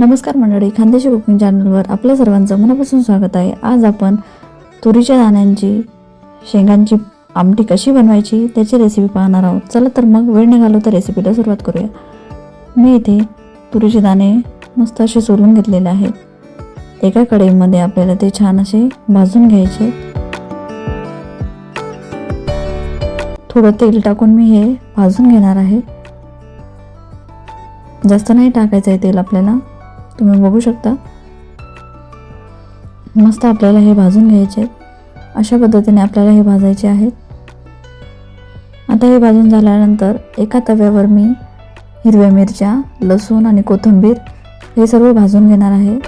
नमस्कार मंडळी खानदेशी कुकिंग चॅनलवर आपल्या सर्वांचं मनापासून स्वागत आहे. आज आपण तुरीच्या दाण्यांची शेंगांची आमटी कशी बनवायची त्याची रेसिपी पाहणार आहोत. चला तर मग वेळ निघालो तर रेसिपीला सुरुवात करूया. मी इथे तुरीचे दाणे मस्त असे सोलून घेतलेले आहेत. एका कढईमध्ये आपल्याला ते छान असे भाजून घ्यायचे. थोडं तेल टाकून मी हे भाजून घेणार आहे. जास्त नाही टाकायचं आहे तेल आपल्याला. तुम्ही बघू शकता. मस्त आपल्याला हे भाजून घ्यायचे. आहेत अशा पद्धतीने आपल्याला हे भाजायचे आहेत आता हे भाजून झाल्यानंतर एका तव्यावर मी हिरव्या मिरच्या लसूण आणि कोथिंबीर हे सर्व भाजून घेणार आहे.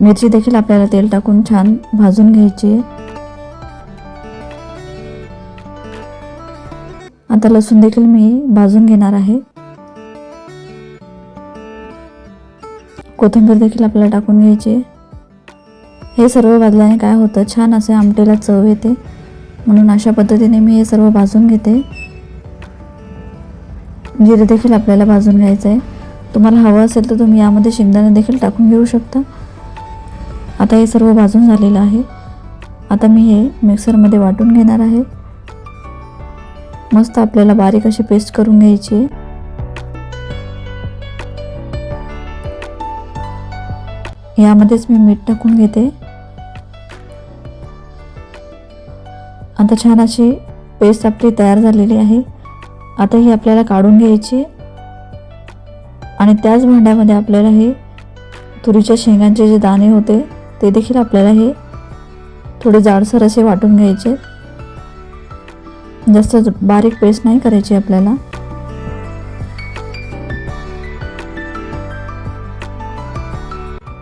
मिरची देखील आपल्याला तेल टाकून छान भाजून घ्यायची आहे. आता लसूण देखील मी भाजून घेणार आहे. कोथिंबीर देखील आपल्याला टाकून घ्यायची हे सर्व भाजल्याने काय होतं छान असे आमटेला चव येते. म्हणून अशा पद्धतीने मी हे सर्व भाजून घेते. जिरे देखील आपल्याला भाजून घ्यायचं आहे. तुम्हाला हवं असेल तर तुम्ही यामध्ये शेंगदाणे देखील टाकून घेऊ शकता. आता हे सर्व भाजून झालेलं आहे. आता मी हे मिक्सरमध्ये वाटून घेणार आहे. मस्त आपल्याला बारीक अशी पेस्ट करून घ्यायची आहे. यामध्येच मी मीठ टाकून घेते. आता छान अशी पेस्ट आपली तयार झालेली आहे. आता ही आपल्याला काढून घ्यायची आणि त्याच भांड्यामध्ये आपल्याला हे तुरीच्या शेंगांचे जे दाणे होते ते देखील आपल्याला हे थोडे जाडसर असे वाटून घ्यायचे जास्त बारीक पेस्ट नाही करायची आपल्याला.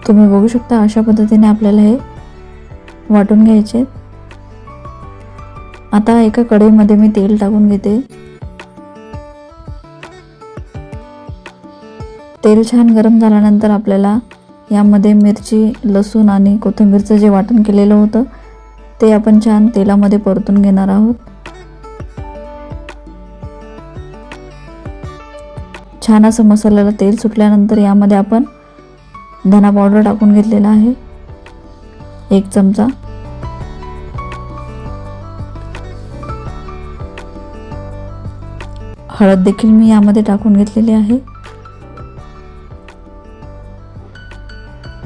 तुम्ही बघू शकता अशा पद्धतीने आपल्याला हे वाटून घ्यायचे. आता एका कढईमध्ये मी तेल टाकून घेते. तेल छान गरम झाल्यानंतर आपल्याला यामध्ये मिरची लसूण आणि कोथिंबीरचं जे वाटण केलेलं होतं ते आपण छान तेलामध्ये परतून घेणार आहोत. छान असं मसाल्याला तेल सुटल्यानंतर यामध्ये आपण धना पावडर टाकून घेतलेला आहे. एक चमचा. हळद देखील मी यामध्ये टाकून घेतलेली आहे.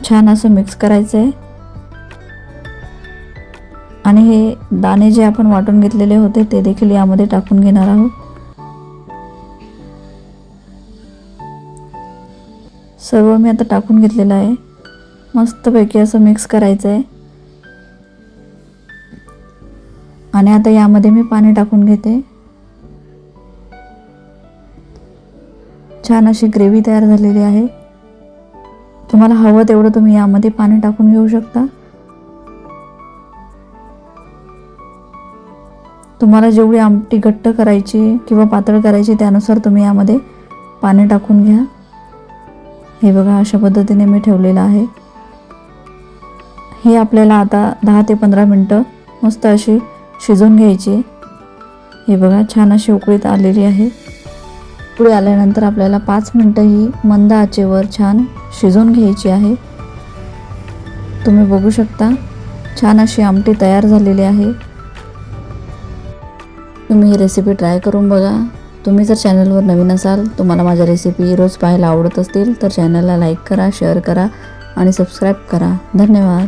छान असं मिक्स करायचं आहे आणि हे दाणे जे आपण वाटून घेतलेले होते ते देखील यामध्ये टाकून घेणार आहोत. सर्व मी आता टाकून घेतलेलं आहे. मस्तपैकी असं मिक्स करायचं आहे आणि आता यामध्ये मी पाणी टाकून घेते. छान अशी ग्रेव्ही तयार झालेली आहे. तुम्हाला हवं तेवढं तुम्ही यामध्ये पाणी टाकून घेऊ शकता. तुम्हाला जेवढी आमटी घट्ट करायची किंवा पातळ करायची त्यानुसार तुम्ही यामध्ये पाणी टाकून घ्या. हे बघा अशा पद्धतीने मी ठेवलेलं आहे. हे आपल्याला आता दहा ते पंधरा मिनटं मस्त अशी शिजवून घ्यायची. हे बघा छान अशी उकळीत आलेली आहे. पुढे आल्यानंतर आपल्याला पाच मिनटं ही मंद आचेवर छान शिजवून घ्यायची आहे. तुम्ही बघू शकता छान अशी आमटी तयार झालेली आहे. तुम्ही ही रेसिपी ट्राय करून बघा. तुम्ही जर चॅनलवर नवीन असाल तुम्हाला माझ्या रेसिपी रोज पाहायला आवडत असतील तर चॅनलला लाईक करा शेअर करा आणि सबस्क्राईब करा. धन्यवाद.